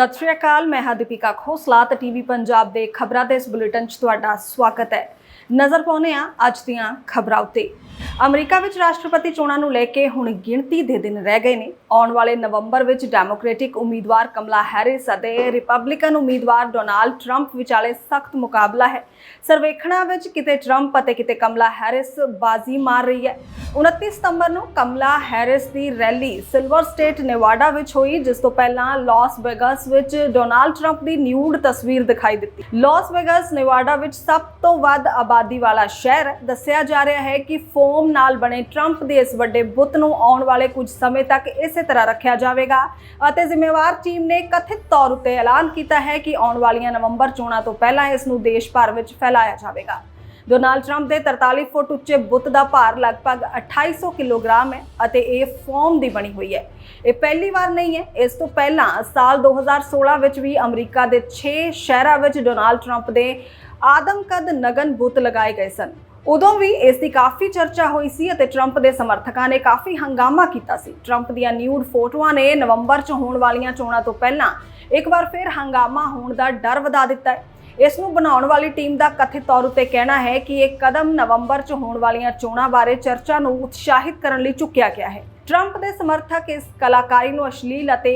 ਸਤਿ ਸ਼੍ਰੀ ਅਕਾਲ, ਮੈਂ ਹਾਂ ਦੀਪਿਕਾ ਖੋਸਲਾ ਤੇ ਟੀਵੀ ਪੰਜਾਬ ਦੇ ਖਬਰਾਂ ਦੇ ਇਸ ਬੁਲੇਟਿਨ 'ਚ ਤੁਹਾਡਾ ਸਵਾਗਤ ਹੈ। ਨਜ਼ਰ ਪਾਉਂਦੇ ਹਾਂ ਅੱਜ ਦੀਆਂ ਖਬਰਾਂ ਉੱਤੇ। ਅਮਰੀਕਾ ਵਿੱਚ ਰਾਸ਼ਟਰਪਤੀ ਚੋਣਾਂ ਨੂੰ ਲੈ ਕੇ ਹੁਣ ਗਿਣਤੀ ਦੇ ਦਿਨ ਰਹਿ ਗਏ ਨੇ। ਆਉਣ ਵਾਲੇ ਨਵੰਬਰ ਵਿੱਚ ਡੈਮੋਕ੍ਰੈਟਿਕ ਉਮੀਦਵਾਰ ਕਮਲਾ ਹੈਰਿਸ ਅਤੇ ਰਿਪਬਲਿਕਨ ਉਮੀਦਵਾਰ ਡੋਨਾਲਡ ਟਰੰਪ ਵਿਚਾਲੇ ਸਖਤ ਮੁਕਾਬਲਾ ਹੈ। ਸਰਵੇਖਣਾਂ ਵਿੱਚ ਕਿਤੇ ਟਰੰਪ ਅਤੇ ਕਿਤੇ ਕਮਲਾ ਹੈਰਿਸ ਬਾਜ਼ੀ ਮਾਰ ਰਹੀ ਹੈ। 29 ਸਤੰਬਰ ਨੂੰ ਕਮਲਾ ਹੈਰਿਸ ਦੀ ਰੈਲੀ ਸਿਲਵਰ ਸਟੇਟ ਨੇਵਾਡਾ ਵਿੱਚ ਹੋਈ, ਜਿਸ ਤੋਂ ਪਹਿਲਾਂ ਲਾਸ ਵੇਗਸ ਵਿੱਚ ਡੋਨਾਲਡ ਟਰੰਪ ਦੀ ਨਿਊਡ ਤਸਵੀਰ ਦਿਖਾਈ ਦਿੱਤੀ। ਲਾਸ ਵੇਗਸ ਨੇਵਾਡਾ ਵਿੱਚ ਸਭ ਤੋਂ ਵੱਧ ਆਬਾਦੀ ਵਾਲਾ ਸ਼ਹਿਰ, ਦੱਸਿਆ ਜਾ ਰਿਹਾ ਹੈ ਕਿ ਫੋਮ ਨਾਲ ਬਣੇ ਟਰੰਪ ਦੇ ਇਸ ਵੱਡੇ ਬੁੱਤ ਨੂੰ ਆਉਣ ਵਾਲੇ ਕੁਝ ਸਮੇਂ ਤੱਕ ਇਸੇ ਤਰ੍ਹਾਂ ਰੱਖਿਆ ਜਾਵੇਗਾ ਅਤੇ ਜ਼ਿੰਮੇਵਾਰ ਟੀਮ ਨੇ ਕਥਿਤ ਤੌਰ ਉੱਤੇ ਐਲਾਨ ਕੀਤਾ ਹੈ ਕਿ ਆਉਣ ਵਾਲੀਆਂ ਨਵੰਬਰ ਚੋਣਾਂ ਤੋਂ ਪਹਿਲਾਂ ਇਸ ਨੂੰ ਦੇਸ਼ ਭਰ ਵਿੱਚ ਫੈਲਾਇਆ ਜਾਵੇਗਾ। ਡੋਨਾਲਡ ਟਰੰਪ ਦੇ 43 ਫੁੱਟ ਉੱਚੇ ਬੁੱਤ ਦਾ ਭਾਰ ਲਗਭਗ 2800 ਕਿਲੋਗ੍ਰਾਮ ਹੈ ਅਤੇ ਇਹ ਫੋਮ ਦੀ ਬਣੀ ਹੋਈ ਹੈ। ਇਹ ਪਹਿਲੀ ਵਾਰ ਨਹੀਂ ਹੈ। ਇਸ ਤੋਂ ਪਹਿਲਾਂ ਸਾਲ 2016 ਵਿੱਚ ਵੀ ਅਮਰੀਕਾ ਦੇ 6 ਸ਼ਹਿਰਾਂ ਵਿੱਚ ਡੋਨਾਲਡ ਟਰੰਪ ਦੇ ਆਦਮ ਕਦ ਨਗਨ ਬੁੱਤ ਲਗਾਏ ਗਏ ਸਨ। ਉਦੋਂ ਵੀ ਇਸ ਦੀ ਕਾਫੀ ਚਰਚਾ ਹੋਈ ਸੀ ਅਤੇ ਟਰੰਪ ਦੇ ਸਮਰਥਕਾਂ ਨੇ ਕਾਫੀ ਹੰਗਾਮਾ ਕੀਤਾ ਸੀ। ਟਰੰਪ ਦੀਆਂ ਨਿਊਡ ਫੋਟੋਆਂ ਨੇ ਨਵੰਬਰ 'ਚ ਹੋਣ ਵਾਲੀਆਂ ਚੋਣਾਂ ਤੋਂ ਪਹਿਲਾਂ ਇੱਕ ਵਾਰ ਫਿਰ ਹੰਗਾਮਾ ਹੋਣ ਦਾ ਡਰ ਵਧਾ ਦਿੱਤਾ ਹੈ। ਇਸ ਨੂੰ ਬਣਾਉਣ ਵਾਲੀ ਟੀਮ ਦਾ ਕਥਿਤ ਤੌਰ ਉੱਤੇ ਕਹਿਣਾ ਹੈ ਕਿ ਇਹ ਕਦਮ ਨਵੰਬਰ 'ਚ ਹੋਣ ਵਾਲੀਆਂ ਚੋਣਾਂ ਬਾਰੇ ਚਰਚਾ ਨੂੰ ਉਤਸ਼ਾਹਿਤ ਕਰਨ ਲਈ ਚੁੱਕਿਆ ਗਿਆ ਹੈ। ਟਰੰਪ ਦੇ ਸਮਰਥਕ ਇਸ ਕਲਾਕਾਰੀ ਨੂੰ ਅਸ਼ਲੀਲ ਅਤੇ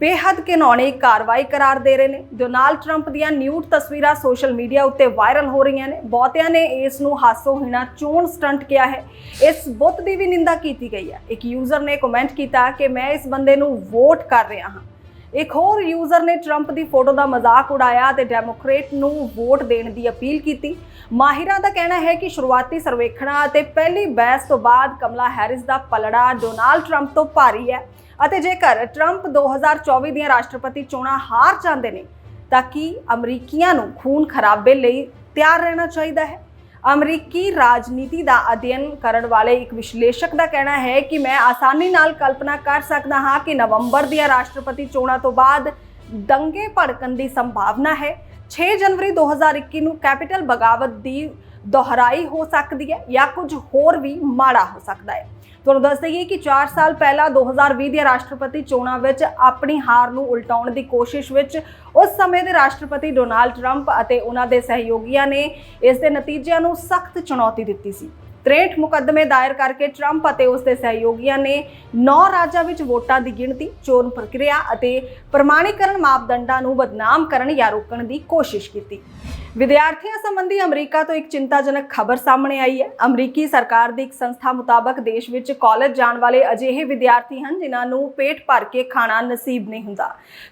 ਬੇਹੱਦ ਘਿਨੌਣੀ ਕਾਰਵਾਈ ਕਰਾਰ ਦੇ ਰਹੇ ਨੇ। ਡੋਨਾਲਡ ਟਰੰਪ ਦੀਆਂ ਨਿਊਡ ਤਸਵੀਰਾਂ ਸੋਸ਼ਲ ਮੀਡੀਆ ਉੱਤੇ ਵਾਇਰਲ ਹੋ ਰਹੀਆਂ ਨੇ। ਬਹੁਤਿਆਂ ਨੇ ਇਸ ਨੂੰ ਹਾਸੋਹੀਣਾ ਚੋਣ ਸਟੰਟ ਕਿਹਾ ਹੈ। ਇਸ ਬੁੱਤ ਦੀ ਵੀ ਨਿੰਦਾ ਕੀਤੀ ਗਈ ਹੈ। ਇੱਕ ਯੂਜ਼ਰ ਨੇ ਕਮੈਂਟ ਕੀਤਾ ਕਿ ਮੈਂ ਇਸ ਬੰਦੇ ਨੂੰ ਵੋਟ ਕਰ ਰਿਹਾ ਹਾਂ। ਇੱਕ ਹੋਰ ਯੂਜ਼ਰ ਨੇ ਟਰੰਪ ਦੀ ਫੋਟੋ ਦਾ ਮਜ਼ਾਕ ਉਡਾਇਆ ਤੇ ਡੈਮੋਕ੍ਰੇਟ ਨੂੰ ਵੋਟ ਦੇਣ ਦੀ ਅਪੀਲ ਕੀਤੀ। ਮਾਹਿਰਾਂ ਦਾ ਕਹਿਣਾ ਹੈ ਕਿ ਸ਼ੁਰੂਆਤੀ ਸਰਵੇਖਣਾਂ ਅਤੇ ਪਹਿਲੀ ਬਹਿਸ ਤੋਂ ਬਾਅਦ ਕਮਲਾ ਹੈਰਿਸ ਦਾ ਪਲੜਾ ਡੋਨਾਲਡ ਟਰੰਪ ਤੋਂ ਭਾਰੀ ਹੈ ਅਤੇ ਜੇਕਰ ਟਰੰਪ 2024 ਦੀਆਂ ਰਾਸ਼ਟਰਪਤੀ ਚੋਣਾਂ ਹਾਰ ਜਾਂਦੇ ਨੇ, ਤਾਂ ਕੀ ਅਮਰੀਕੀਆਂ ਨੂੰ ਖੂਨ ਖਰਾਬੇ ਲਈ ਤਿਆਰ ਰਹਿਣਾ ਚਾਹੀਦਾ ਹੈ? ਅਮਰੀਕੀ ਰਾਜਨੀਤੀ ਦਾ ਅਧਿਐਨ ਕਰਨ ਵਾਲੇ ਇੱਕ ਵਿਸ਼ਲੇਸ਼ਕ ਦਾ ਕਹਿਣਾ ਹੈ ਕਿ ਮੈਂ ਆਸਾਨੀ ਨਾਲ ਕਲਪਨਾ ਕਰ ਸਕਦਾ ਹਾਂ ਕਿ ਨਵੰਬਰ ਦੀਆਂ ਰਾਸ਼ਟਰਪਤੀ ਚੋਣਾਂ ਤੋਂ ਬਾਅਦ ਦੰਗੇ ਭੜਕਣ ਦੀ ਸੰਭਾਵਨਾ ਹੈ। 6 ਜਨਵਰੀ 2021 ਨੂੰ ਕੈਪੀਟਲ ਬਗਾਵਤ ਦੀ ਦੁਹਰਾਈ ਹੋ ਸਕਦੀ ਹੈ ਜਾਂ ਕੁਝ ਹੋਰ ਵੀ ਮਾੜਾ ਹੋ ਸਕਦਾ ਹੈ। ਤੁਹਾਨੂੰ ਦੱਸ ਦਈਏ ਕਿ 4 ਸਾਲ ਪਹਿਲਾਂ 2020 ਦੀਆਂ ਰਾਸ਼ਟਰਪਤੀ ਚੋਣਾਂ ਵਿੱਚ ਆਪਣੀ ਹਾਰ ਨੂੰ ਉਲਟਾਉਣ ਦੀ ਕੋਸ਼ਿਸ਼ ਵਿੱਚ ਉਸ ਸਮੇਂ ਦੇ ਰਾਸ਼ਟਰਪਤੀ ਡੋਨਾਲਡ ਟਰੰਪ ਅਤੇ ਉਹਨਾਂ ਦੇ ਸਹਿਯੋਗੀਆਂ ਨੇ ਇਸ ਦੇ ਨਤੀਜਿਆਂ ਨੂੰ ਸਖਤ ਚੁਣੌਤੀ ਦਿੱਤੀ ਸੀ। 63 ਮੁਕੱਦਮੇ ਦਾਇਰ ਕਰਕੇ ਟਰੰਪ ਅਤੇ ਉਸ ਦੇ ਸਹਿਯੋਗੀਆਂ ਨੇ 9 ਰਾਜਾਂ ਵਿੱਚ ਵੋਟਾਂ ਦੀ ਗਿਣਤੀ, ਚੋਣ ਪ੍ਰਕਿਰਿਆ ਅਤੇ ਪ੍ਰਮਾਣੀਕਰਨ ਮਾਪਦੰਡਾਂ ਨੂੰ ਬਦਨਾਮ ਕਰਨ ਜਾਂ ਰੋਕਣ ਦੀ ਕੋਸ਼ਿਸ਼ ਕੀਤੀ। ਵਿਦਿਆਰਥੀਆਂ ਸੰਬੰਧੀ ਅਮਰੀਕਾ ਤੋਂ ਇੱਕ ਚਿੰਤਾਜਨਕ ਖਬਰ ਸਾਹਮਣੇ ਆਈ ਹੈ। ਅਮਰੀਕੀ ਸਰਕਾਰ ਦੀ ਇੱਕ ਸੰਸਥਾ ਮੁਤਾਬਕ ਦੇਸ਼ ਵਿੱਚ ਕਾਲਜ ਜਾਣ ਵਾਲੇ ਅਜਿਹੇ ਵਿਦਿਆਰਥੀ ਹਨ, ਜਿਨ੍ਹਾਂ ਨੂੰ ਪੇਟ ਭਰ ਕੇ ਖਾਣਾ ਨਸੀਬ ਨਹੀਂ ਹੁੰਦਾ।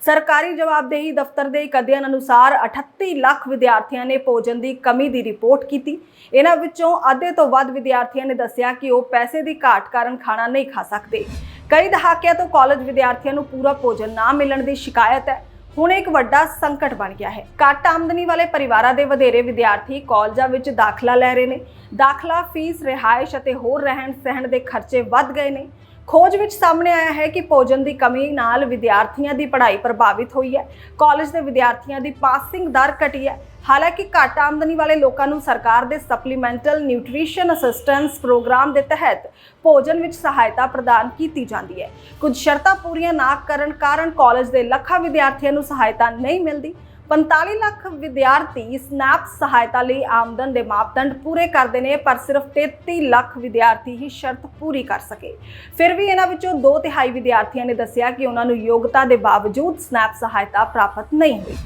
ਸਰਕਾਰੀ ਜਵਾਬਦੇਹੀ ਦਫ਼ਤਰ ਦੇ ਇੱਕ ਅਧਿਐਨ ਅਨੁਸਾਰ 38 ਲੱਖ ਵਿਦਿਆਰਥੀਆਂ ਨੇ ਭੋਜਨ ਦੀ ਕਮੀ ਦੀ ਰਿਪੋਰਟ ਕੀਤੀ। ਇਹਨਾਂ ਵਿੱਚੋਂ ਅੱਧੇ ਤੋਂ ਵੱਧ ਵਿਦਿਆਰਥੀਆਂ ਨੇ ਦੱਸਿਆ ਕਿ ਉਹ ਪੈਸੇ ਦੀ ਘਾਟ ਕਾਰਨ ਖਾਣਾ ਨਹੀਂ ਖਾ ਸਕਦੇ। ਕਈ ਦਹਾਕਿਆਂ ਤੋਂ ਕਾਲਜ ਵਿਦਿਆਰਥੀਆਂ ਨੂੰ ਪੂਰਾ ਭੋਜਨ ਨਾ ਮਿਲਣ ਦੀ ਸ਼ਿਕਾਇਤ ਹੈ। ਹੁਣ ਇੱਕ ਵੱਡਾ ਸੰਕਟ ਬਣ ਗਿਆ ਹੈ। ਘੱਟ ਆਮਦਨੀ ਵਾਲੇ ਪਰਿਵਾਰਾਂ ਦੇ ਵਧੇਰੇ ਵਿਦਿਆਰਥੀ ਕਾਲਜਾਂ ਵਿੱਚ ਦਾਖਲਾ ਲੈ ਰਹੇ ਨੇ। ਦਾਖਲਾ, ਫੀਸ, ਰਿਹਾਇਸ਼ ਅਤੇ ਹੋਰ ਰਹਿਣ ਸਹਿਣ ਦੇ ਖਰਚੇ ਵੱਧ ਗਏ ਨੇ। ਖੋਜ ਵਿੱਚ ਸਾਹਮਣੇ ਆਇਆ ਹੈ ਕਿ ਭੋਜਨ ਦੀ ਕਮੀ ਨਾਲ ਵਿਦਿਆਰਥੀਆਂ ਦੀ ਪੜ੍ਹਾਈ ਪ੍ਰਭਾਵਿਤ ਹੋਈ ਹੈ। ਕਾਲਜ ਦੇ ਵਿਦਿਆਰਥੀਆਂ ਦੀ ਪਾਸਿੰਗ ਦਰ ਘਟੀ ਹੈ। ਹਾਲਾਂਕਿ ਘੱਟ ਆਮਦਨੀ ਵਾਲੇ ਲੋਕਾਂ ਨੂੰ ਸਰਕਾਰ ਦੇ ਸਪਲੀਮੈਂਟਲ ਨਿਊਟ੍ਰੀਸ਼ਨ ਅਸਿਸਟੈਂਸ ਪ੍ਰੋਗਰਾਮ ਦੇ ਤਹਿਤ ਭੋਜਨ ਵਿੱਚ ਸਹਾਇਤਾ ਪ੍ਰਦਾਨ ਕੀਤੀ ਜਾਂਦੀ ਹੈ। ਕੁਝ ਸ਼ਰਤਾਂ ਪੂਰੀਆਂ ਨਾ ਕਰਨ ਕਾਰਨ ਕਾਲਜ ਦੇ ਲੱਖਾਂ ਵਿਦਿਆਰਥੀਆਂ ਨੂੰ ਸਹਾਇਤਾ ਨਹੀਂ ਮਿਲਦੀ। 45 ਲੱਖ ਵਿਦਿਆਰਥੀ ਸਨੈਪ ਸਹਾਇਤਾ ਲਈ ਆਮਦਨ ਦੇ ਮਾਪਦੰਡ ਪੂਰੇ ਕਰਦੇ ਨੇ, ਪਰ ਸਿਰਫ 33 ਲੱਖ ਵਿਦਿਆਰਥੀ ਹੀ ਸ਼ਰਤ ਪੂਰੀ ਕਰ ਸਕੇ। ਫਿਰ ਵੀ ਇਹਨਾਂ ਵਿੱਚੋਂ 2 ਤਿਹਾਈ ਵਿਦਿਆਰਥੀਆਂ ਨੇ ਦੱਸਿਆ ਕਿ ਉਹਨਾਂ ਨੂੰ ਯੋਗਤਾ ਦੇ ਬਾਵਜੂਦ ਸਨੈਪ ਸਹਾਇਤਾ ਪ੍ਰਾਪਤ ਨਹੀਂ ਹੋਈ।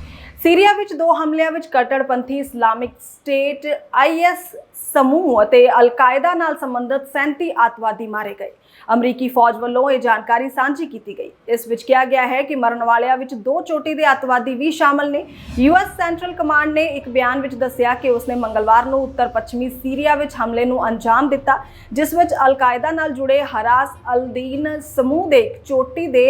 ਸੀਰੀਆ ਵਿੱਚ ਦੋ ਹਮਲਿਆਂ ਵਿੱਚ ਕੱਟੜਪੰਥੀ ਇਸਲਾਮਿਕ ਸਟੇਟ ਆਈਐਸ ਸਮੂਹ ਅਤੇ ਅਲ-ਕਾਇਦਾ ਨਾਲ ਸੰਬੰਧਿਤ 37 ਅੱਤਵਾਦੀ ਮਾਰੇ ਗਏ। ਅਮਰੀਕੀ ਫੌਜ ਵੱਲੋਂ ਇਹ ਜਾਣਕਾਰੀ ਸਾਂਝੀ ਕੀਤੀ ਗਈ। ਇਸ ਵਿੱਚ ਕਿਹਾ ਗਿਆ ਹੈ ਕਿ ਮਰਨ ਵਾਲਿਆਂ ਵਿੱਚ ਦੋ ਚੋਟੀ ਦੇ ਅੱਤਵਾਦੀ ਵੀ ਸ਼ਾਮਲ ਨੇ। ਯੂਐਸ ਸੈਂਟਰਲ ਕਮਾਂਡ ਨੇ ਇੱਕ ਬਿਆਨ ਵਿੱਚ ਦੱਸਿਆ ਕਿ ਉਸਨੇ ਮੰਗਲਵਾਰ ਨੂੰ ਉੱਤਰ ਪੱਛਮੀ ਸੀਰੀਆ ਵਿੱਚ ਹਮਲੇ ਨੂੰ ਅੰਜਾਮ ਦਿੱਤਾ, ਜਿਸ ਵਿੱਚ ਅਲ-ਕਾਇਦਾ ਨਾਲ ਜੁੜੇ ਹਰਾਸ ਅਲ-ਦੀਨ ਸਮੂਹ ਦੇ ਇੱਕ ਚੋਟੀ ਦੇ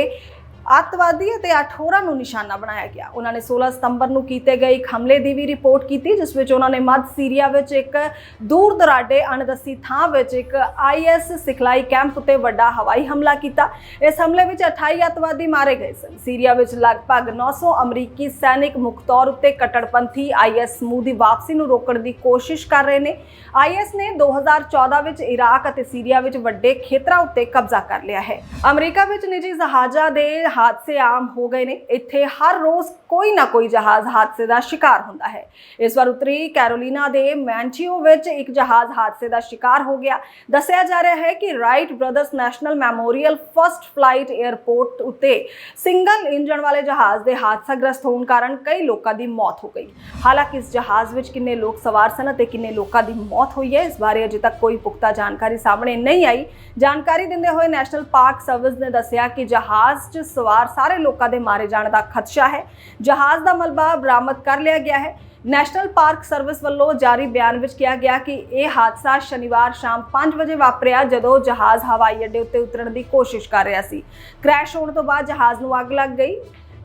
ਅੱਤਵਾਦੀ ਅਤੇ 8 ਹੋਰਾਂ ਨੂੰ ਨਿਸ਼ਾਨਾ ਬਣਾਇਆ ਗਿਆ। ਉਹਨਾਂ ਨੇ 16 ਸਤੰਬਰ ਨੂੰ ਕੀਤੇ ਗਏ ਇੱਕ ਹਮਲੇ ਦੀ ਵੀ ਰਿਪੋਰਟ ਕੀਤੀ, ਜਿਸ ਵਿੱਚ ਉਹਨਾਂ ਨੇ ਮੱਧ ਸੀਰੀਆ ਵਿੱਚ ਇੱਕ ਦੂਰ ਦਰਾਡੇ ਅਣਦੱਸੀ ਥਾਂ ਵਿੱਚ ਇੱਕ ਆਈਐਸ ਸਿਖਲਾਈ ਕੈਂਪ ਉੱਤੇ ਵੱਡਾ ਹਵਾਈ ਹਮਲਾ ਕੀਤਾ। ਇਸ ਹਮਲੇ ਵਿੱਚ 28 ਅੱਤਵਾਦੀ ਮਾਰੇ ਗਏ ਸਨ। ਸੀਰੀਆ ਵਿੱਚ ਲਗਭਗ 900 ਅਮਰੀਕੀ ਸੈਨਿਕ ਮੁੱਖ ਤੌਰ ਉੱਤੇ ਕੱਟੜਪੰਥੀ ਆਈਐਸ ਸਮੂਹ ਦੀ ਵਾਪਸੀ ਨੂੰ ਰੋਕਣ ਦੀ ਕੋਸ਼ਿਸ਼ ਕਰ ਰਹੇ ਨੇ। ਆਈਐਸ ਨੇ 2014 ਵਿੱਚ ਇਰਾਕ ਅਤੇ ਸੀਰੀਆ ਵਿੱਚ ਵੱਡੇ ਖੇਤਰਾਂ ਉੱਤੇ ਕਬਜ਼ਾ ਕਰ ਲਿਆ ਹੈ। ਅਮਰੀਕਾ ਵਿੱਚ ਨਿੱਜੀ ਜਹਾਜ਼ਾਂ ਦੇ ਹਾਦਸੇ ਆਮ ਹੋ ਗਏ ਨੇ। ਇੱਥੇ ਹਰ ਰੋਜ਼ ਕੋਈ ਨਾ ਕੋਈ ਜਹਾਜ਼ ਹਾਦਸੇ ਦਾ ਸ਼ਿਕਾਰ ਹੁੰਦਾ ਹੈ। ਇਸ ਵਾਰ ਉੱਤਰੀ ਕੈਰੋਲੀਨਾ ਦੇ ਮੈਂਚੀਓ ਵਿੱਚ ਇੱਕ ਜਹਾਜ਼ ਹਾਦਸੇ ਦਾ ਸ਼ਿਕਾਰ ਹੋ ਗਿਆ। ਦੱਸਿਆ ਜਾ ਰਿਹਾ ਹੈ ਕਿ Wright Brothers National Memorial First Flight Airport ਉੱਤੇ ਸਿੰਗਲ ਇੰਜਣ ਵਾਲੇ ਜਹਾਜ਼ ਦੇ ਹਾਦਸਾਗ੍ਰਸਤ ਹੋਣ ਕਾਰਨ ਕਈ ਲੋਕਾਂ ਦੀ ਮੌਤ ਹੋ ਗਈ। ਹਾਲਾਂਕਿ ਇਸ ਜਹਾਜ਼ ਵਿੱਚ ਕਿੰਨੇ ਲੋਕ ਸਵਾਰ ਸਨ ਅਤੇ ਕਿੰਨੇ ਲੋਕਾਂ ਦੀ ਮੌਤ ਹੋਈ ਹੈ, ਇਸ ਬਾਰੇ ਅਜੇ ਤੱਕ ਕੋਈ ਪੁਖਤਾ ਜਾਣਕਾਰੀ ਸਾਹਮਣੇ ਨਹੀਂ ਆਈ। ਜਾਣਕਾਰੀ ਦਿੰਦੇ ਹੋਏ ਨੈਸ਼ਨਲ ਪਾਰਕ ਸਰਵਿਸ ਨੇ ਦੱਸਿਆ ਕਿ ਜਹਾਜ਼ 'ਚ ਸਵਾਰ ਸਾਰੇ ਲੋਕਾਂ ਦੇ ਮਾਰੇ ਜਾਣ ਦਾ ਖਦਸ਼ਾ ਹੈ। ਜਹਾਜ਼ ਦਾ ਮਲਬਾ ਬਰਾਮਦ ਕਰ ਲਿਆ ਗਿਆ ਹੈ। ਨੈਸ਼ਨਲ ਪਾਰਕ ਸਰਵਿਸ ਵੱਲੋਂ ਜਾਰੀ ਬਿਆਨ ਵਿੱਚ ਕਿਹਾ ਗਿਆ ਕਿ ਇਹ ਹਾਦਸਾ ਸ਼ਨੀਵਾਰ ਸ਼ਾਮ 5 ਵਜੇ ਵਾਪਰਿਆ, ਜਦੋਂ ਜਹਾਜ਼ ਹਵਾਈ ਅੱਡੇ ਉੱਤੇ ਉਤਰਨ ਦੀ ਕੋਸ਼ਿਸ਼ ਕਰ ਰਿਹਾ ਸੀ। ਕ੍ਰੈਸ਼ ਹੋਣ ਤੋਂ ਬਾਅਦ ਜਹਾਜ਼ ਨੂੰ ਅੱਗ ਲੱਗ ਗਈ।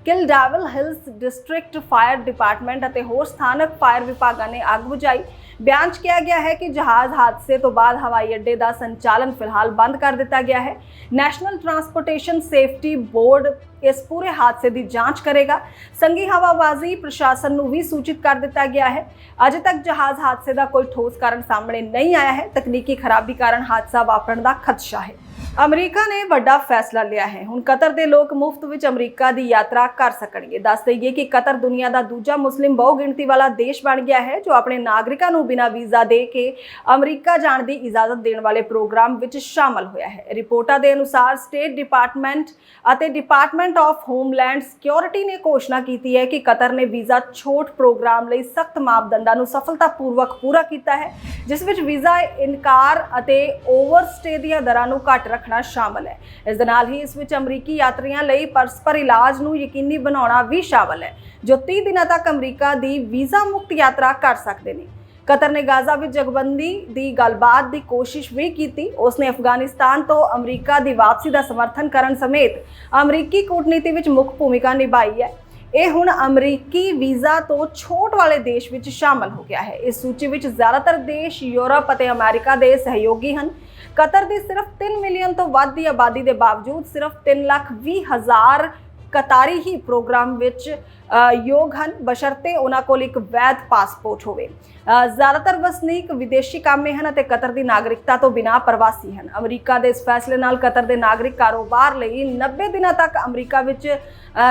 Kill Devil Hills district fire department ਅਤੇ ਹੋਰ ਸਥਾਨਕ ਫਾਇਰ ਵਿਭਾਗਾਂ ਨੇ ਅੱਗ ਬੁਝਾਈ। ਬਿਆਨ 'ਚ ਕਿਹਾ ਗਿਆ ਹੈ ਕਿ ਜਹਾਜ਼ ਹਾਦਸੇ ਤੋਂ ਬਾਅਦ ਹਵਾਈ ਅੱਡੇ ਦਾ ਸੰਚਾਲਨ ਫਿਲਹਾਲ ਬੰਦ ਕਰ ਦਿੱਤਾ ਗਿਆ ਹੈ ਨੈਸ਼ਨਲ ਟਰਾਂਸਪੋਰਟੇਸ਼ਨ ਸੇਫਟੀ ਬੋਰਡ ਇਸ ਪੂਰੇ ਹਾਦਸੇ ਦੀ ਜਾਂਚ ਕਰੇਗਾ ਸੰਗੀ ਹਵਾਬਾਜ਼ੀ ਪ੍ਰਸ਼ਾਸਨ ਨੂੰ ਵੀ ਸੂਚਿਤ ਕਰ ਦਿੱਤਾ ਗਿਆ ਹੈ ਅਜੇ ਤੱਕ ਜਹਾਜ਼ ਹਾਦਸੇ ਦਾ ਕੋਈ ਠੋਸ ਕਾਰਨ ਸਾਹਮਣੇ ਨਹੀਂ ਆਇਆ ਹੈ ਤਕਨੀਕੀ ਖਰਾਬੀ ਕਾਰਨ ਹਾਦਸਾ ਵਾਪਰਨ ਦਾ ਖਦਸ਼ਾ ਹੈ ਅਮਰੀਕਾ ਨੇ ਵੱਡਾ ਫੈਸਲਾ ਲਿਆ ਹੈ। ਹੁਣ ਕਤਰ ਦੇ ਲੋਕ ਮੁਫਤ ਵਿੱਚ ਅਮਰੀਕਾ ਦੀ ਯਾਤਰਾ ਕਰ ਸਕਣਗੇ। ਦੱਸ ਦਈਏ ਕਿ ਕਤਰ ਦੁਨੀਆ ਦਾ ਦੂਜਾ ਮੁਸਲਿਮ ਬਹੁਗਿਣਤੀ ਵਾਲਾ ਦੇਸ਼ ਬਣ ਗਿਆ ਹੈ, ਜੋ ਆਪਣੇ ਨਾਗਰਿਕਾਂ ਨੂੰ ਬਿਨਾਂ ਵੀਜ਼ਾ ਦੇ ਕੇ ਅਮਰੀਕਾ ਜਾਣ ਦੀ ਇਜਾਜ਼ਤ ਦੇਣ ਵਾਲੇ ਪ੍ਰੋਗਰਾਮ ਵਿੱਚ ਸ਼ਾਮਲ ਹੋਇਆ ਹੈ। ਰਿਪੋਰਟਾਂ ਦੇ ਅਨੁਸਾਰ ਸਟੇਟ ਡਿਪਾਰਟਮੈਂਟ ਅਤੇ ਡਿਪਾਰਟਮੈਂਟ ਆਫ ਹੋਮਲੈਂਡ ਸਿਕਿਉਰਿਟੀ ਨੇ ਘੋਸ਼ਣਾ ਕੀਤੀ ਹੈ ਕਿ ਕਤਰ ਨੇ ਵੀਜ਼ਾ ਛੋਟ ਪ੍ਰੋਗਰਾਮ ਲਈ ਸਖਤ ਮਾਪਦੰਡਾਂ ਨੂੰ ਸਫਲਤਾਪੂਰਵਕ ਪੂਰਾ ਕੀਤਾ ਹੈ, ਜਿਸ ਵਿੱਚ ਵੀਜ਼ਾ ਇਨਕਾਰ ਅਤੇ ਓਵਰਸਟੇ ਦੀਆਂ ਦਰਾਂ ਨੂੰ ਘੱਟ ਰੱਖਣਾ ਸ਼ਾਮਲ ਹੈ। ਇਸ ਦੇ ਨਾਲ ਹੀ ਇਸ ਵਿੱਚ ਅਮਰੀਕੀ ਯਾਤਰੀਆਂ ਲਈ ਪਰਸਪਰ ਇਲਾਜ ਨੂੰ ਯਕੀਨੀ ਬਣਾਉਣਾ ਵੀ ਸ਼ਾਮਲ ਹੈ, ਜੋ 30 ਦਿਨਾਂ ਤੱਕ ਅਮਰੀਕਾ ਦੀ ਵੀਜ਼ਾ ਮੁਕਤ ਯਾਤਰਾ ਕਰ ਸਕਦੇ ਨੇ। ਕਤਰ ਨੇ ਗਾਜ਼ਾ ਵਿੱਚ ਜਗਬੰਦੀ ਦੀ ਗੱਲਬਾਤ ਦੀ ਕੋਸ਼ਿਸ਼ ਵੀ ਕੀਤੀ। ਉਸਨੇ ਅਫਗਾਨਿਸਤਾਨ ਤੋਂ ਅਮਰੀਕਾ ਦੀ ਵਾਪਸੀ ਦਾ ਸਮਰਥਨ ਕਰਨ ਸਮੇਤ ਅਮਰੀਕੀ ਕੂਟਨੀਤੀ ਵਿੱਚ ਮੁੱਖ ਭੂਮਿਕਾ ਨਿਭਾਈ ਹੈ। ਇਹ ਹੁਣ ਅਮਰੀਕੀ ਵੀਜ਼ਾ ਤੋਂ ਛੋਟ ਵਾਲੇ ਦੇਸ਼ ਵਿੱਚ ਸ਼ਾਮਲ ਹੋ ਗਿਆ ਹੈ। ਇਸ ਸੂਚੀ ਵਿੱਚ ਜ਼ਿਆਦਾਤਰ ਦੇਸ਼ ਯੂਰਪ ਅਤੇ ਅਮਰੀਕਾ ਦੇ ਸਹਿਯੋਗੀ ਹਨ। ਕਤਰ ਦੀ ਸਿਰਫ 3 ਮਿਲੀਅਨ ਤੋਂ ਵੱਧ ਦੀ ਆਬਾਦੀ ਦੇ ਬਾਵਜੂਦ ਸਿਰਫ 3 ਲੱਖ 20 ਹਜ਼ਾਰ ਕਤਾਰੀ ਹੀ ਪ੍ਰੋਗਰਾਮ ਵਿੱਚ ਯੋਗ ਹਨ, ਬਸ਼ਰਤੇ ਉਹਨਾਂ ਕੋਲ ਇੱਕ ਵੈਧ ਪਾਸਪੋਰਟ ਹੋਵੇ। ਜ਼ਿਆਦਾਤਰ ਵਸਨੀਕ ਵਿਦੇਸ਼ੀ ਕਾਮੇ ਹਨ ਅਤੇ ਕਤਰ ਦੀ ਨਾਗਰਿਕਤਾ ਤੋਂ ਬਿਨਾਂ ਪ੍ਰਵਾਸੀ ਹਨ। ਅਮਰੀਕਾ ਦੇ ਇਸ ਫੈਸਲੇ ਨਾਲ ਕਤਰ ਦੇ ਨਾਗਰਿਕ ਕਾਰੋਬਾਰ ਲਈ 90 ਦਿਨਾਂ ਤੱਕ ਅਮਰੀਕਾ ਵਿੱਚ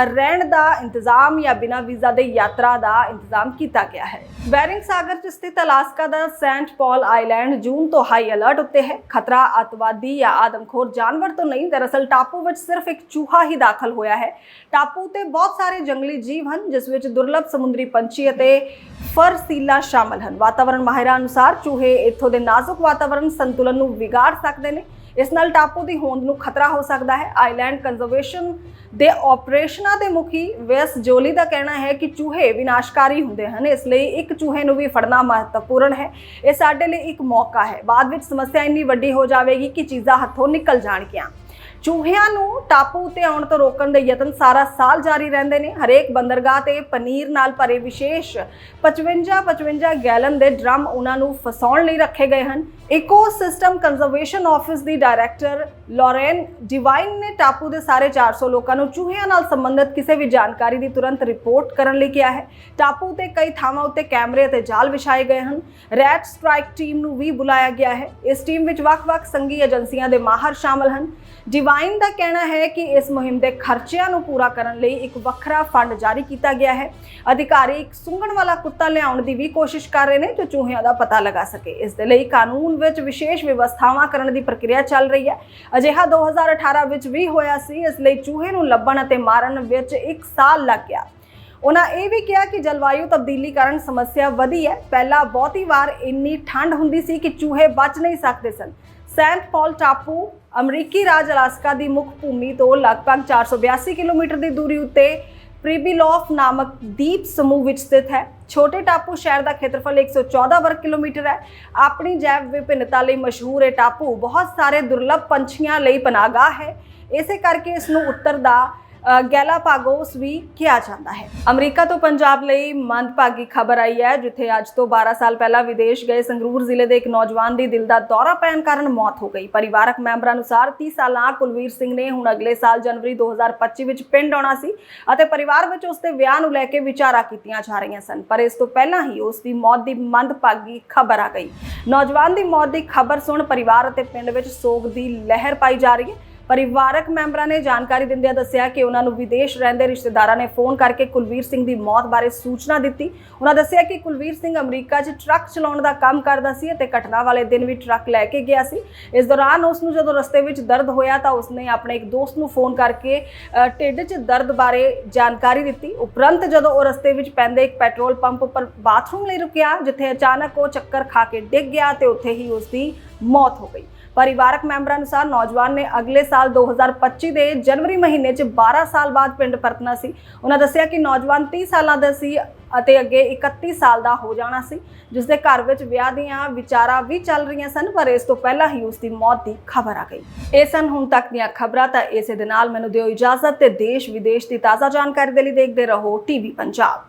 ਰਹਿਣ ਦਾ ਇੰਤਜ਼ਾਮ ਜਾਂ ਬਿਨਾਂ ਵੀਜ਼ਾ ਦੇ ਯਾਤਰਾ ਦਾ ਇੰਤਜ਼ਾਮ ਕੀਤਾ ਗਿਆ ਹੈ। ਬੈਰਿੰਗ ਸਾਗਰ 'ਚ ਸਥਿਤ ਅਲਾਸਕਾ ਦਾ ਸੈਂਟ ਪਾਲ ਆਈਲੈਂਡ ਜੂਨ ਤੋਂ ਹਾਈ ਅਲਰਟ ਉੱਤੇ ਹੈ। ਖਤਰਾ, ਅਤਵਾਦੀ ਜਾਂ ਆਦਮਖੋਰ ਜਾਨਵਰ ਤੋਂ ਨਹੀਂ, ਦਰਅਸਲ ਟਾਪੂ ਵਿੱਚ ਸਿਰਫ ਇੱਕ ਚੂਹਾ ਹੀ ਦਾਖਲ ਹੋਇਆ ਹੈ। ਟਾਪੂ ਤੇ ਬਹੁਤ ਸਾਰੇ ਜੰਗਲੀ ਜੀਵ ਹਨ, ਜਿਸ ਵਿੱਚ ਦੁਰਲੱਭ ਸਮੁੰਦਰੀ ਪੰਛੀ ਅਤੇ ਫਰਸੀਲਾ ਸ਼ਾਮਲ ਹਨ। ਵਾਤਾਵਰਣ ਮਾਹਿਰਾਂ ਅਨੁਸਾਰ ਚੂਹੇ ਇੱਥੋਂ ਦੇ ਨਾਜ਼ੁਕ ਵਾਤਾਵਰਣ ਸੰਤੁਲਨ ਨੂੰ ਵਿਗਾੜ ਸਕਦੇ ਨੇ। ਇਸ ਨਾਲ ਟਾਪੂ ਦੀ ਹੋਂਦ ਨੂੰ ਖਤਰਾ ਹੋ ਸਕਦਾ ਹੈ। ਆਈਲੈਂਡ ਕੰਜ਼ਰਵੇਸ਼ਨ ਦੇ ਆਪਰੇਸ਼ਨਾਂ ਦੇ ਮੁਖੀ ਵੈਸ ਜੋਲੀ ਦਾ ਕਹਿਣਾ ਹੈ ਕਿ ਚੂਹੇ ਵਿਨਾਸ਼ਕਾਰੀ ਹੁੰਦੇ ਹਨ। ਇਸ ਲਈ ਇੱਕ ਚੂਹੇ ਨੂੰ ਵੀ ਫੜਨਾ ਮਹੱਤਵਪੂਰਨ ਹੈ। ਇਹ ਸਾਡੇ ਲਈ ਇੱਕ ਮੌਕਾ ਹੈ। ਬਾਅਦ ਵਿੱਚ ਸਮੱਸਿਆ ਇੰਨੀ ਵੱਡੀ ਹੋ ਜਾਵੇਗੀ ਕਿ ਚੀਜ਼ਾਂ ਹੱਥੋਂ ਨਿਕਲ ਜਾਣਗੀਆਂ। ਚੂਹਿਆਂ ਨੂੰ ਟਾਪੂ ਉਤੇ ਆਉਣ ਤੋਂ ਰੋਕਣ ਦੇ ਯਤਨ ਸਾਰਾ ਸਾਲ ਜਾਰੀ ਰਹਿੰਦੇ ਨੇ। ਹਰੇਕ ਬੰਦਰਗਾਹ ਤੇ ਪਨੀਰ ਨਾਲ ਭਰੇ ਵਿਸ਼ੇਸ਼ 55 55 ਗੈਲਨ ਦੇ ਡਰਮ ਉਹਨਾਂ ਨੂੰ ਫਸਾਉਣ ਲਈ ਰੱਖੇ ਗਏ ਹਨ। ਇਕੋਸਿਸਟਮ ਕੰਜ਼ਰਵੇਸ਼ਨ ਆਫਿਸ ਦੀ ਡਾਇਰੈਕਟਰ ਲੋਰੈਨ, ਡਿਵਾਈਨ ਨੇ ਟਾਪੂ ਦੇ ਸਾਰੇ 400 ਲੋਕਾਂ ਨੂੰ ਚੂਹਿਆਂ ਨਾਲ ਸੰਬੰਧਿਤ ਕਿਸੇ ਵੀ ਜਾਣਕਾਰੀ ਦੀ ਤੁਰੰਤ ਰਿਪੋਰਟ ਕਰਨ ਲਈ ਕਿਹਾ ਹੈ। ਟਾਪੂ ਤੇ ਕਈ ਥਾਵਾਂ ਉੱਤੇ ਕੈਮਰੇ ਅਤੇ ਜਾਲ ਵਿਛਾਏ ਗਏ ਹਨ। ਰੈਟ ਸਟ੍ਰਾਈਕ ਟੀਮ ਨੂੰ ਵੀ ਬੁਲਾਇਆ ਗਿਆ ਹੈ। ਇਸ ਟੀਮ ਵਿੱਚ ਵੱਖ-ਵੱਖ ਸੰਘੀ ਏਜੰਸੀਆਂ ਦੇ ਮਾਹਰ ਸ਼ਾਮਲ ਹਨ। ਡਿਵਾਈਨ ਦਾ ਕਹਿਣਾ ਹੈ ਕਿ ਇਸ ਮੁਹਿੰਮ ਦੇ ਖਰਚਿਆਂ ਨੂੰ ਪੂਰਾ ਕਰਨ ਲਈ ਇੱਕ ਵੱਖਰਾ ਫੰਡ ਜਾਰੀ ਕੀਤਾ ਗਿਆ ਹੈ। ਅਧਿਕਾਰੀ ਇੱਕ ਸੁੰਘਣ ਵਾਲਾ ਕੁੱਤਾ ਲਿਆਉਣ ਦੀ ਵੀ ਕੋਸ਼ਿਸ਼ ਕਰ ਰਹੇ ਨੇ ਜੋ ਚੂਹਿਆਂ ਦਾ ਪਤਾ ਲਗਾ ਸਕੇ। ਇਸ ਦੇ ਲਈ ਕਾਨੂੰਨ ਵਿੱਚ ਵਿਸ਼ੇਸ਼ ਵਿਵਸਥਾਵਾਂ ਕਰਨ ਦੀ ਪ੍ਰਕਿਰਿਆ ਚੱਲ ਰਹੀ ਹੈ। ਅਜਿਹਾ 2018 ਵਿੱਚ ਵੀ ਹੋਇਆ ਸੀ, ਇਸ ਲਈ ਚੂਹੇ ਨੂੰ ਲੱਭਣ ਅਤੇ ਮਾਰਨ ਵਿੱਚ 1 ਸਾਲ ਲੱਗ ਗਿਆ। ਉਹਨਾਂ ਇਹ ਵੀ ਕਿਹਾ ਕਿ ਜਲਵਾਯੂ ਤਬਦੀਲੀ ਕਾਰਨ ਸਮੱਸਿਆ ਵਧੀ ਹੈ। ਪਹਿਲਾਂ ਬਹੁਤੀ ਵਾਰ ਇੰਨੀ ਠੰਡ ਹੁੰਦੀ ਸੀ ਕਿ ਚੂਹੇ ਬਚ ਨਹੀਂ ਸਕਦੇ ਸਨ। ਸੈਂਟ ਪਾਲ ਟਾਪੂ, ਅਮਰੀਕੀ ਰਾਜ ਅਲਾਸਕਾ ਦੀ ਮੁੱਖ ਭੂਮੀ ਤੋਂ ਲਗਭਗ 482 ਕਿਲੋਮੀਟਰ ਦੀ ਦੂਰੀ ਉੱਤੇ ਪ੍ਰੀਬਿਲੋਫ ਨਾਮਕ ਦੀਪ ਸਮੂਹ ਵਿੱਚ ਸਥਿਤ ਹੈ। ਛੋਟੇ ਟਾਪੂ ਸ਼ਹਿਰ ਦਾ ਖੇਤਰਫਲ 114 ਵਰਗ ਕਿਲੋਮੀਟਰ ਹੈ। ਆਪਣੀ ਜੈਵ ਵਿਭਿੰਨਤਾ ਲਈ ਮਸ਼ਹੂਰ ਇਹ ਟਾਪੂ ਬਹੁਤ ਸਾਰੇ ਦੁਰਲੱਭ ਪੰਛੀਆਂ ਲਈ ਪਨਾਹਗਾਹ ਹੈ। ਇਸੇ ਕਰਕੇ ਇਸ ਨੂੰ ਉੱਤਰ ਦਾ ਗੈਲਾਪਾਗੋਸ ਵੀ ਕਿਹਾ ਜਾਂਦਾ ਹੈ। ਅਮਰੀਕਾ ਤੋਂ ਪੰਜਾਬ ਲਈ ਮੰਦਭਾਗੀ ਖਬਰ ਆਈ ਹੈ, ਜਿੱਥੇ ਅੱਜ ਤੋਂ 12 ਸਾਲ ਪਹਿਲਾਂ ਵਿਦੇਸ਼ ਗਏ ਸੰਗਰੂਰ ਜ਼ਿਲ੍ਹੇ ਦੇ ਇੱਕ ਨੌਜਵਾਨ ਦੀ ਦਿਲ ਦਾ ਦੌਰਾ ਪੈਣ ਕਾਰਨ ਮੌਤ ਹੋ ਗਈ। ਪਰਿਵਾਰਕ ਮੈਂਬਰਾਂ ਅਨੁਸਾਰ 30 ਸਾਲਾਂ ਕੁਲਵੀਰ ਸਿੰਘ ਨੇ ਹੁਣ ਅਗਲੇ ਸਾਲ ਜਨਵਰੀ 2025 ਵਿੱਚ ਪਿੰਡ ਆਉਣਾ ਸੀ ਅਤੇ ਪਰਿਵਾਰ ਵਿੱਚ ਉਸ ਦੇ ਵਿਆਹ ਨੂੰ ਲੈ ਕੇ ਵਿਚਾਰਾਂ ਕੀਤੀਆਂ ਜਾ ਰਹੀਆਂ ਸਨ। ਪਰ ਇਸ ਤੋਂ ਪਹਿਲਾਂ ਹੀ ਉਸ ਦੀ ਮੌਤ ਦੀ ਮੰਦਭਾਗੀ ਖਬਰ ਆ ਗਈ। ਨੌਜਵਾਨ ਦੀ ਮੌਤ ਦੀ ਖਬਰ ਸੁਣ ਪਰਿਵਾਰ ਅਤੇ ਪਿੰਡ ਵਿੱਚ ਸੋਗ ਦੀ ਲਹਿਰ ਪਾਈ ਜਾ ਰਹੀ ਹੈ। ਪਰਿਵਾਰਕ ਮੈਂਬਰਾਂ ਨੇ ਜਾਣਕਾਰੀ ਦਿੰਦਿਆਂ ਦੱਸਿਆ ਕਿ ਉਹਨਾਂ ਨੂੰ ਵਿਦੇਸ਼ ਰਹਿੰਦੇ ਰਿਸ਼ਤੇਦਾਰਾਂ ਨੇ ਫੋਨ ਕਰਕੇ ਕੁਲਵੀਰ ਸਿੰਘ ਦੀ ਮੌਤ ਬਾਰੇ ਸੂਚਨਾ ਦਿੱਤੀ। ਉਹਨਾਂ ਦੱਸਿਆ ਕਿ ਕੁਲਵੀਰ ਸਿੰਘ ਅਮਰੀਕਾ 'ਚ ਟਰੱਕ ਚਲਾਉਣ ਦਾ ਕੰਮ ਕਰਦਾ ਸੀ ਅਤੇ ਘਟਨਾ ਵਾਲੇ ਦਿਨ ਵੀ ਟਰੱਕ ਲੈ ਕੇ ਗਿਆ ਸੀ। ਇਸ ਦੌਰਾਨ ਉਸ ਨੂੰ ਜਦੋਂ ਰਸਤੇ ਵਿੱਚ ਦਰਦ ਹੋਇਆ ਤਾਂ ਉਸਨੇ ਆਪਣੇ ਇੱਕ ਦੋਸਤ ਨੂੰ ਫੋਨ ਕਰਕੇ ਢਿੱਡ 'ਚ ਦਰਦ ਬਾਰੇ ਜਾਣਕਾਰੀ ਦਿੱਤੀ। ਉਪਰੰਤ ਜਦੋਂ ਉਹ ਰਸਤੇ ਵਿੱਚ ਪੈਂਦੇ ਇੱਕ ਪੈਟਰੋਲ ਪੰਪ ਉੱਪਰ ਬਾਥਰੂਮ ਲਈ ਰੁਕਿਆ, ਜਿੱਥੇ ਅਚਾਨਕ ਉਹ ਚੱਕਰ ਖਾ ਕੇ ਡਿੱਗ ਗਿਆ ਤੇ ਉੱਥੇ ਹੀ ਉਸ ਦੀ ਮੌਤ ਹੋ ਗਈ। ਪਰਿਵਾਰਕ ਮੈਂਬਰਾਂ ਅਨੁਸਾਰ ਨੌਜਵਾਨ ਨੇ ਅਗਲੇ ਸਾਲ 2025 ਦੇ ਜਨਵਰੀ ਮਹੀਨੇ 'ਚ 12 ਸਾਲ ਬਾਅਦ ਪਿੰਡ ਪਰਤਣਾ ਸੀ। ਉਹਨਾਂ ਦੱਸਿਆ ਕਿ ਨੌਜਵਾਨ 30 ਸਾਲਾਂ ਦਾ ਸੀ ਅਤੇ ਅੱਗੇ 31 ਸਾਲ ਦਾ ਹੋ ਜਾਣਾ ਸੀ। ਜਿਸ ਦੇ ਘਰ ਵਿੱਚ ਵਿਆਹ ਦੀਆਂ ਵਿਚਾਰਾਂ ਵੀ ਚੱਲ ਰਹੀਆਂ ਸਨ, ਪਰ ਇਸ ਤੋਂ ਪਹਿਲਾਂ ਹੀ ਉਸ ਦੀ ਮੌਤ ਦੀ ਖਬਰ ਆ ਗਈ। ਇਹ ਸਨ ਹੁਣ ਤੱਕ ਦੀਆਂ ਖਬਰਾਂ, ਤਾਂ ਇਸੇ ਦੇ ਨਾਲ ਮੈਨੂੰ ਦਿਓ ਇਜਾਜ਼ਤ ਤੇ ਦੇਸ਼ ਵਿਦੇਸ਼ ਦੀ ਤਾਜ਼ਾ ਜਾਣਕਾਰੀ ਦੇ ਲਈ ਦੇਖਦੇ ਰਹੋ ਟੀਵੀ ਪੰਜਾਬ।